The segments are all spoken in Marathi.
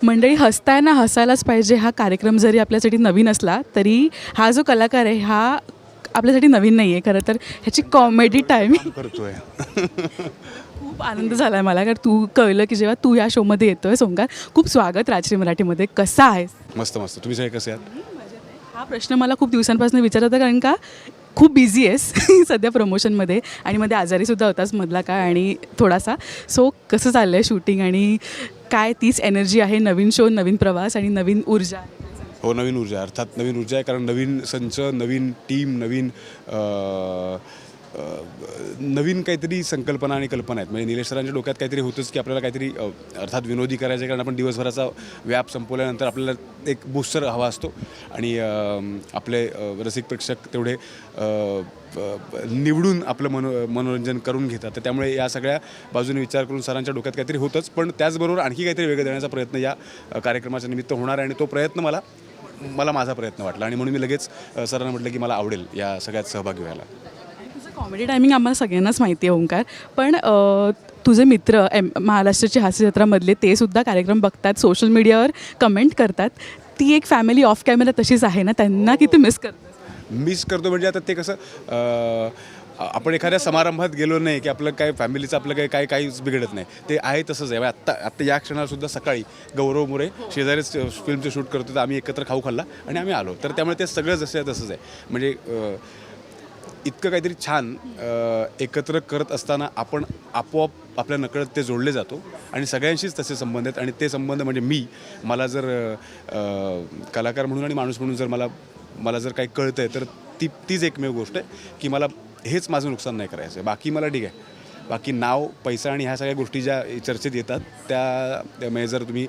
मंडळी हसताना हसायलाच पाहिजे हा कार्यक्रम जरी आपल्यासाठी नवीन असला तरी हा जो कलाकार आहे हा आपल्यासाठी नवीन नाही आहे खरं तर ह्याची कॉमेडी टायमिंग करतोय. खूप आनंद झाला आहे मला कारण तू कळलं की जेव्हा तू या शोमध्ये येतो आहे सोंकार खूप स्वागत राजश्री मराठीमध्ये. कसा आहेस? मस्त मस्त. तुम्ही सगळे कसे आहात? हा प्रश्न मला खूप दिवसांपासून विचारत होता कारण का खूप बिझी आहेस सध्या प्रमोशनमध्ये आणि मध्ये आजारीसुद्धा होतास मधला काळ आणि थोडासा. सो कसं चाललं आहे शूटिंग आणि काय तीच एनर्जी आहे? नवीन शो नवीन प्रवास आणि नवीन ऊर्जा? हो नवीन ऊर्जा. अर्थात नवीन ऊर्जा आहे कारण नवीन संच नवीन टीम नवीन नवीन काहीतरी संकल्पना आणि कल्पना आहेत. म्हणजे निलेश सरांच्या डोक्यात काहीतरी होतंच की आपल्याला काहीतरी अर्थात विनोदी करायचं कारण आपण दिवसभराचा व्याप संपवल्यानंतर आपल्याला एक बुस्टर हवा असतो. आणि आपले रसिक प्रेक्षक तेवढे प- निवडून आपलं मनो मनोरंजन करून घेतात. तर त्यामुळे या सगळ्या बाजूने विचार करून सरांच्या डोक्यात काहीतरी होतंच. पण त्याचबरोबर आणखी काहीतरी वेगळं देण्याचा प्रयत्न या कार्यक्रमाच्या निमित्त होणार आहे. आणि तो प्रयत्न मला मला माझा प्रयत्न वाटला. आणि म्हणून मी लगेच सरांना म्हटलं की मला आवडेल या सगळ्यात सहभागी व्हायला. कॉमेडी टायमिंग आम्हाला सगळ्यांनाच माहिती आहे ओंकार. पण तुझे मित्र एम महाराष्ट्राची हास्य जत्रामधले ते सुद्धा कार्यक्रम बघतात सोशल मीडियावर कमेंट करतात. ती एक फॅमिली ऑफ कॅमेरा तशीच आहे ना? त्यांना किती मिस करतात मिस करतो म्हणजे आता ते कसं आपण एखाद्या समारंभात गेलो नाही की आपलं काय फॅमिलीचं आपलं काही काय काहीच बिघडत नाही. ते आहे तसंच आहे. आत्ता आत्ता या क्षणाला सुद्धा सकाळी गौरव मोरे शेजारीच फिल्मचं शूट करतो तर आम्ही एकत्र खाऊ खाल्ला आणि आम्ही आलो. तर त्यामुळे ते सगळं जसं आहे तसंच आहे. म्हणजे इतकं काहीतरी छान एकत्र करत असताना आपण आपोआप आपल्या नकळत ते जोडले जातो आणि सगळ्यांशीच तसे संबंध आहेत आणि ते संबंध म्हणजे मी. मला जर कलाकार म्हणून आणि माणूस म्हणून जर मला मला जर काही कळतं आहे तर ती तीच एकमेव गोष्ट आहे की मला हेच माझं नुकसान नाही करायचं आहे बाकी मला ठीक आहे. बाकी नाव पैसा आणि ह्या सगळ्या गोष्टी ज्या चर्चेत येतात त्या म्हणजे जर तुम्ही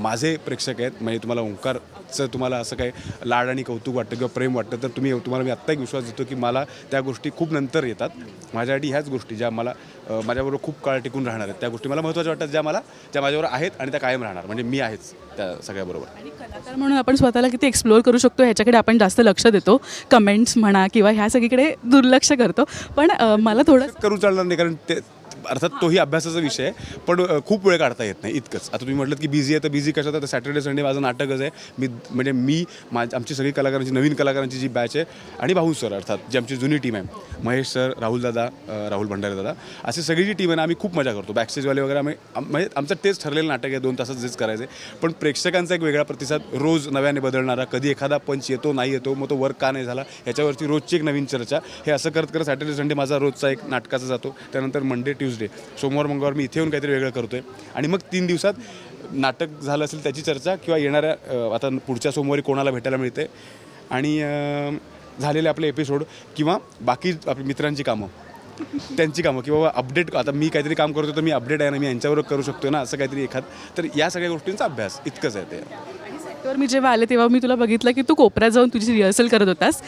माझे प्रेक्षक आहेत म्हणजे तुम्हाला ओंकारचं तुम्हाला असं काय लाड आणि कौतुक वाटतं किंवा प्रेम वाटतं तर तुम्ही तुम्हाला मी आत्ता एक विश्वास देतो की मला त्या गोष्टी खूप नंतर येतात. माझ्यासाठी ह्याच गोष्टी ज्या मला माझ्याबरोबर खूप काळ टिकून राहणार आहेत त्या गोष्टी मला महत्त्वाच्या वाटतात ज्या मला ज्या माझ्याबरोबर आहेत आणि त्या कायम राहणार म्हणजे मी आहेच. त्या सगळ्याबरोबर आणि कलाकार म्हणून आपण स्वतःला किती एक्सप्लोअर करू शकतो ह्याच्याकडे आपण जास्त लक्ष देतो. कमेंट्स म्हणा किंवा ह्या सगळीकडे दुर्लक्ष करतो. पण अ, मला थोडं करू चालणार नाही कारण ते अर्थात तोही अभ्यासाचा विषय आहे पण खूप वेळ काढता येत नाही इतकंच. आता तुम्ही म्हटलं की बिझी आहे तर बिझी कशात तर सॅटर्डे संडे माझं नाटकच आहे. मी म्हणजे मी माझ आमची सगळी कलाकारांची नवीन कलाकारांची जी बॅच आहे आणि भाऊ सर अर्थात जी आमची जुनी टीम आहे महेश सर राहुल दादा राहुल भंडारे दादा अशी सगळी जी टीम आहे ना आम्ही खूप मजा करतो. बॅकस्टेजवाले वगैरे आम्ही म्हणजे आमचं तेच ठरलेलं नाटक आहे दोन तासात जेच करायचं आहे पण प्रेक्षकांचा एक वेगळा प्रतिसाद रोज नव्याने बदलणारा कधी एखादा पंच येतो नाही येतो मग तो वर्क का नाही झाला याच्यावरती रोजची एक नवीन चर्चा. हे असं करत करत सॅटर्डे संडे माझा रोजचा एक नाटकाचा जातो. त्यानंतर मंडे ट्यूजडे सोमवार मंगळवार मी इथे येऊन काहीतरी वेगळं करतोय. आणि मग तीन दिवसात नाटक झालं असेल त्याची चर्चा किंवा येणाऱ्या आता पुढच्या सोमवारी कोणाला भेटायला मिळते. आणि झालेले आपले एपिसोड किंवा बाकी आपली मित्रांची कामं. त्यांची कामं की बाबा अपडेट आता मी काहीतरी काम करतो तर मी अपडेट आहे ना मी यांच्याबरोबर करू शकतो ना असं काहीतरी एखाद. तर या सगळ्या गोष्टींचा अभ्यास इतकंच आहे ते. सेटवर मी जेव्हा आले तेव्हा मी तुला बघितलं की तू कोपऱ्यात जाऊन तुझी रिहर्सल करत होतास.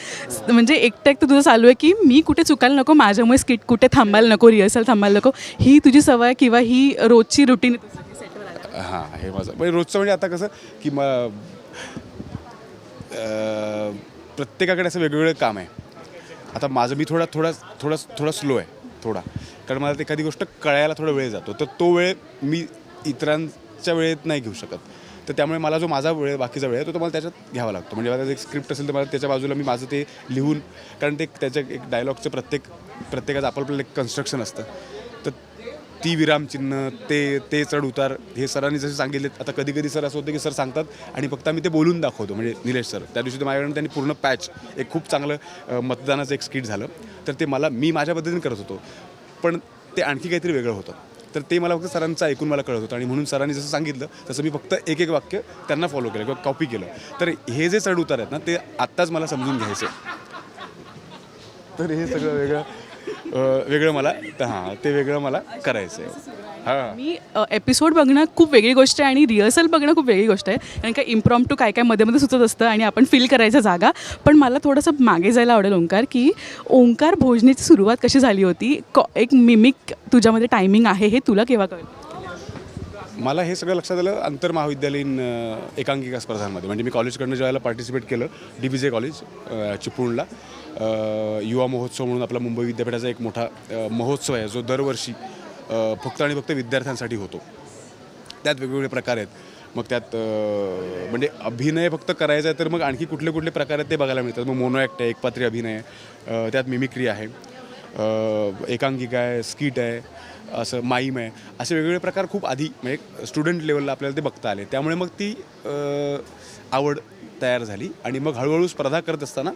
म्हणजे एकटं एकटं तुझं चालू आहे की मी कुठे चुकायला नको माझ्यामुळे स्किट कुठे थांबायला नको रिहर्सल थांबायला नको ही तुझी सवय किंवा ही रोजची रुटीन हां हे माझं. म्हणजे रोजचं म्हणजे आता कसं की मग प्रत्येकाकडे असं वेगवेगळं काम आहे. आता माझं मी थोडा थोडा थोडा थोडा स्लो आहे थोडा. कारण मला एखादी गोष्ट कळायला थोडा वेळ जातो. तर तो वेळ मी इतरांच्या वेळेत नाही घेऊ शकत. तर त्यामुळे मला जो माझा वेळ बाकीचा वेळ आहे तो तुम्हाला मला त्याच्यात घ्यावा लागतो. म्हणजे मला एक स्क्रिप्ट असेल तर मला त्याच्या बाजूला मी माझं ते लिहून कारण ते त्याच्या एक डायलॉगचं प्रत्येक प्रत्येकाचं आपलं एक कन्स्ट्रक्शन असतं. तर ती विरामचिन्ह ते ते चढ उतार हे सरांनी जसे सांगितले आता कधी कधी सर असं होतं की सर सांगतात आणि फक्त आम्ही ते बोलून दाखवतो. म्हणजे निलेश सर त्या दिवशी तर माझ्याकडून त्यांनी पूर्ण पॅच एक खूप चांगलं मतदानाचं एक स्किट झालं. तर ते मला मी माझ्या पद्धतीने करत होतो. पण ते आणखी काहीतरी वेगळं होतं. तर ते मला फक्त सरांचं ऐकून मला कळत होतं. आणि म्हणून सरांनी जसं सांगितलं तसं मी फक्त एक एक वाक्य त्यांना फॉलो केलं किंवा कॉपी केलं. तर हे जे चढ उतार आहेत ना ते आत्ताच मला समजून घ्यायचे तर हे सगळं वेगळं वेगळं मला हां ते वेगळं मला करायचं आहे मी एपिसोड बघणं खूप वेगळी गोष्ट आहे आणि रिहर्सल बघणं खूप वेगळी गोष्ट आहे. कारण का इम्प्रॉम टू काय काय मध्ये मध्ये सुचत असतं आणि आपण फील करायचं जागा. पण मला थोडंसं मागे जायला आवडेल ओंकार की ओंकार भोजनीची सुरुवात कशी झाली होती? कॉ एक मिमिक तुझ्यामध्ये टायमिंग आहे हे तुला केव्हा कळलं? मला हे सगळं लक्षात आलं आंतर महाविद्यालयीन एकांकिका स्पर्धांमध्ये. म्हणजे मी कॉलेजकडनं ज्यावेळेला पार्टिसिपेट केलं डी बी जे कॉलेज चिपळूणला युवा महोत्सव म्हणून आपला मुंबई विद्यापीठाचा एक मोठा महोत्सव आहे जो दरवर्षी फक्त आणि फक्त विद्यार्थ्यांसाठी होतो. त्यात वेगवेगळे प्रकार आहेत. मग त्यात म्हणजे अभिनय फक्त करायचा आहे तर मग आणखी कुठले कुठले प्रकार आहेत ते बघायला मिळतात. मग मोनो ॲक्ट आहे एकपात्री अभिनय आहे. त्यात मिमिक्री आहे. एकांकिका आहे स्किट आहे असं माईम आहे. असे वेगवेगळे प्रकार खूप आधी म्हणजे स्टुडंट लेवलला आपल्याला ते बघता आले. त्यामुळे मग ती आवड तयार झाली. आणि मग हळूहळू स्पर्धा करत असताना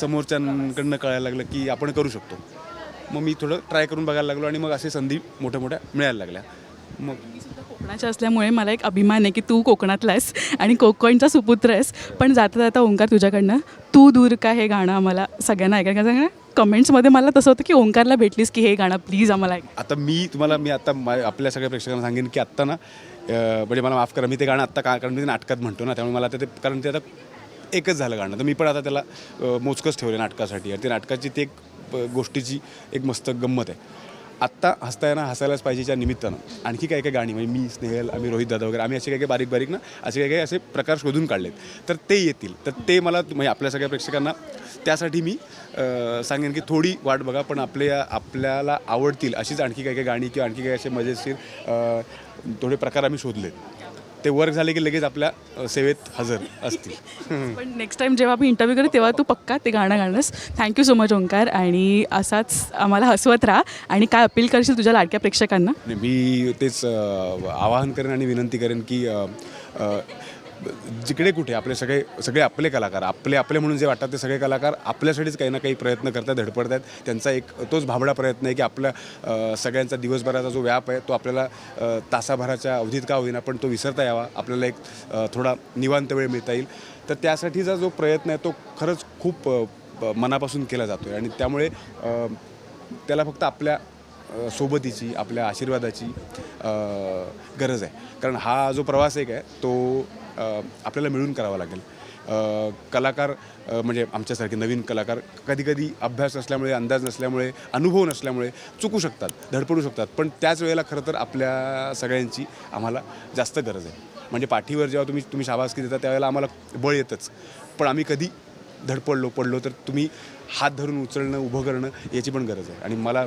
समोरच्यांकडनं कळायला लागलं की आपण करू शकतो. मग मी थोडं ट्राय करून बघायला लागलो आणि मग असे संधी मोठ्या मोठ्या मिळायला लागल्या. मग कोकणाच्या असल्यामुळे मला एक अभिमान आहे की तू कोकणातला आहेस आणि कोकणचा सुपुत्र आहेस. पण जाता जाता ओंकार तुझ्याकडनं. तू दूर का हे गाणं आम्हाला सगळ्यांना ऐकायला कारण कमेंट्समध्ये मला तसं होतं की ओंकारला भेटलीस की हे गाणं प्लीज आम्हाला ऐक. आता मी तुम्हाला मी आता मा- आपल्या सगळ्या प्रेक्षकांना सांगेन की आत्ता ना म्हणजे मला माफ करा मी ते गाणं आत्ता का कारण मी नाटकात म्हणतो ना त्यामुळे मला ते कारण ते आता एकच झालं गाणं. तर मी पण आता त्याला मोजकंच ठेवलं नाटकासाठी. आणि ते नाटकाची ते एक गोष्टीची एक मस्त गंमत आहे. आत्ता हसतायना हसायलाच पाहिजेच्या निमित्तानं. आणखी काही काही गाणी म्हणजे मी स्नेहल आम्ही रोहित दादा वगैरे आम्ही असे काही काही बारीक बारीक ना असे काही काही असे प्रकार शोधून काढलेत. तर ते येतील. तर ते मला म्हणजे आपल्या सगळ्या प्रेक्षकांना त्यासाठी मी सांगेन की थोडी वाट बघा पण आपल्या आपल्याला आवडतील अशीच आणखी काही काही गाणी किंवा आणखी काही असे मजेशीर थोडे प्रकार आम्ही शोधलेत. ते वर्क झाले की लगेच आपल्या सेवेत हजर असतील. पण नेक्स्ट टाइम जेव्हा आपण इंटरव्ह्यू करू तेव्हा तू पक्का ते गाणं गाणंस thank you so much Omkar. आणि असाच आम्हाला हसवत राहा. आणि काय अपील करशील तुझ्या लाडक्या प्रेक्षकांना? मी तेच आवाहन करेन आणि विनंती करेन की जिकडे कुठे आपले सगळे सगळे आपले कलाकार आपले आपले म्हणून जे वाटतात ते सगळे कलाकार आपल्यासाठीच काही ना काही प्रयत्न करतात धडपडत आहेत त्यांचा एक तोच भाबडा प्रयत्न आहे की आपल्या सगळ्यांचा दिवसभराचा जो व्याप आहे तो आपल्याला तासाभराच्या अवधीत का होईना पण तो विसरता यावा. आपल्याला एक थोडा निवांत वेळ मिळता येईल. तर त्यासाठीचा जो प्रयत्न आहे तो खरंच खूप मनापासून केला जातो आहे आणि त्यामुळे त्याला फक्त आपल्या सोबतीची आपल्या आशीर्वादाची गरज आहे. कारण हा जो प्रवास एक आहे तो आपल्याला मिळून करावा लागेल. कलाकार म्हणजे आमच्यासारखे नवीन कलाकार कधीकधी अभ्यास नसल्यामुळे अंदाज नसल्यामुळे अनुभव नसल्यामुळे चुकू शकतात धडपडू शकतात. पण त्याच वेळेला खरं तर आपल्या सगळ्यांची आम्हाला जास्त गरज आहे. म्हणजे पाठीवर जेव्हा तुम्ही तुम्ही शाबासकी देता त्यावेळेला आम्हाला बळ येतच. पण आम्ही कधी धडपडलो पडलो तर तुम्ही हात धरून उचलणं उभं करणं याची पण गरज आहे. आणि मला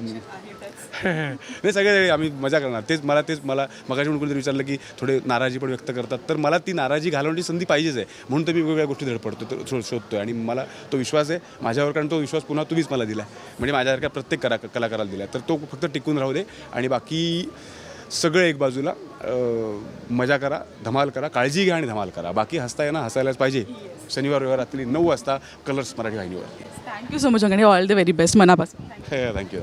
नाही सगळे आम्ही मजा करणार. तेच मला तेच मला मगाशी म्हणून कोणीतरी विचारलं की थोडे नाराजी पण व्यक्त करतात. तर मला ती नाराजी घालवण्याची संधी पाहिजेच आहे. म्हणून तर मी वेगवेगळ्या गोष्टी धडपडतो तर शो शोधतो आणि मला तो विश्वास आहे माझ्यावर कारण तो विश्वास पुन्हा तुम्हीच मला दिला म्हणजे माझ्यासारख्या प्रत्येक कला कलाकाराला दिला तर तो फक्त टिकून राहू दे. आणि बाकी सगळं एक बाजूला मजा करा धमाल करा काळजी घ्या आणि धमाल करा. बाकी हसता येणं हसायलाच पाहिजे. शनिवार रविवार रात्री नऊ वाजता कलर्स मराठी वाहिनीवर थँक्यू सो मच आणि ऑल द व्हेरी बेस्ट मनापासून. Thank you thank you